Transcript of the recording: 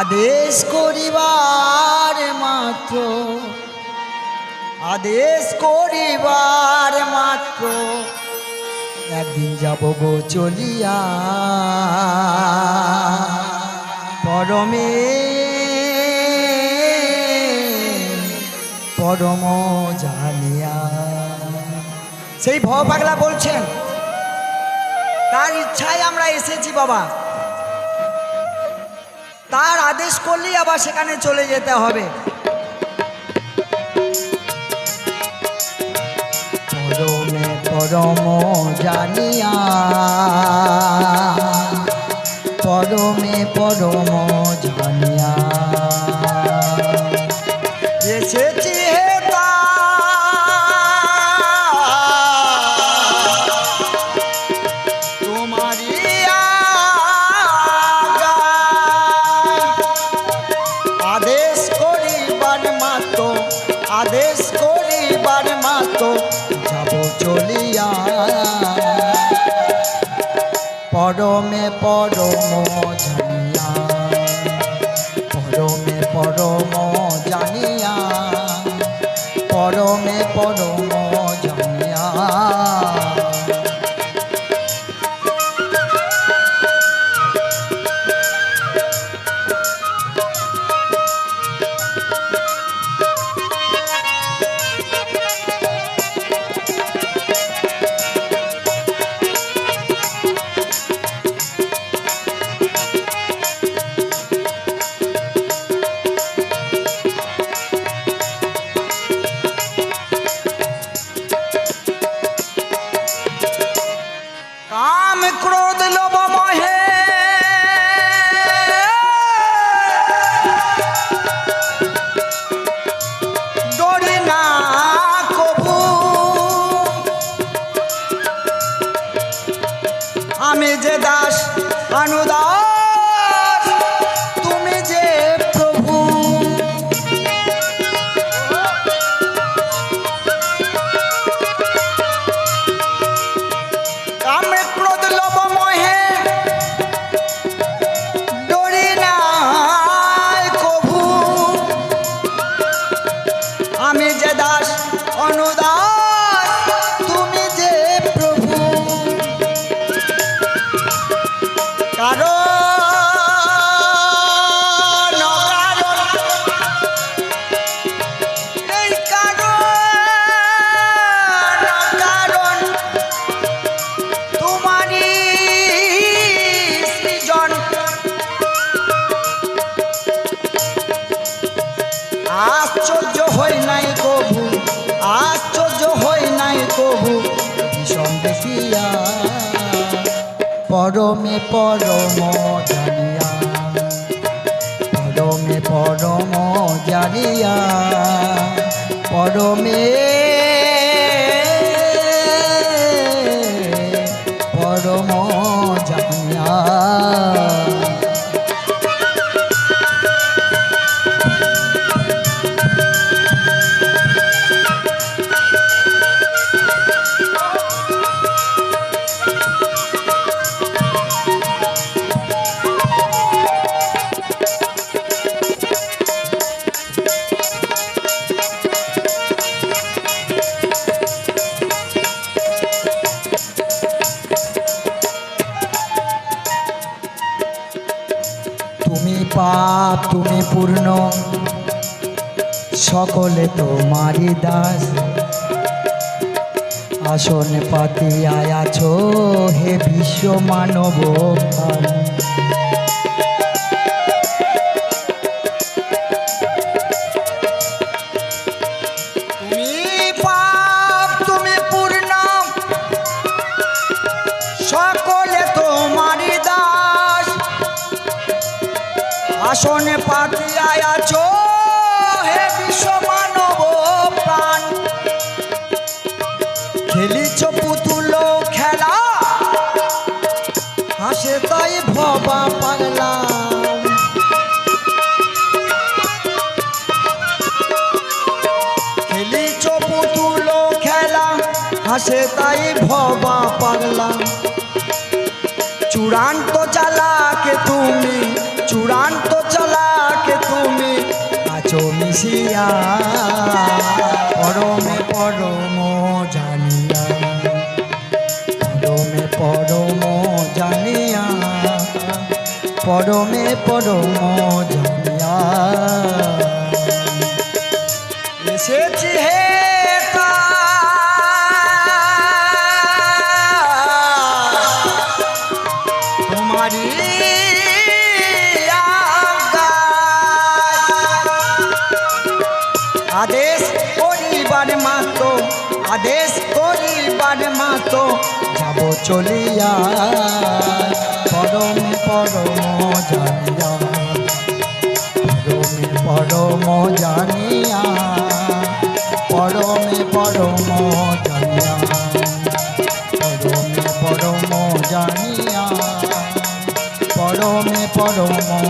আদেশ করিবার মাত্র আদেশ করিবার মাত্র একদিন যাব গো চলিয়া। পরমে পরম জানিয়া সেই ভ পাগলা বলছেন, তার ইচ্ছায় আমরা এসেছি বাবা। তার আদেশ করলেই আবার সেখানে চলে যেতে হবে। পরমে পরম জানিয়া, পরমে পরম জানিয়া পরমে পরম জানিয়া পরমে পরম আশ্চর্য হই নাই কবু, আশ্চর্য হই নাই কবু, ভীষণ দেখিয়া পরমে পরম জানিয়া, পরমে পরম জানিয়া, পরম পাপ তুমি পূর্ণ। সকলে তোমারি দাস। আসন পাতি আছো হে বিশ্ব মানব আসনে পাতিয়ায় আছো, হে বিশ্ব মানব প্রাণ। খেলিছ পুতুল খেলা, হাসে তাই ভবা পাগলা খেলিছ আসে তাই ভবা পাগলা চূড়ান্ত মিশিয়া পরমে পরম জানিয়া পরমে পরম জানিয়া পরমে পরম জানিয়া। এসেছি হে তোমারি আদেশ করিবার মাতো, আদেশ করিবার মাতো যাব চলিয়া। পরমে, পরম জানিয়া, পরমে পরম জানিয়া, পরমে পরম জানিয়া, পরমে পরম জানিয়া, পরমে পরম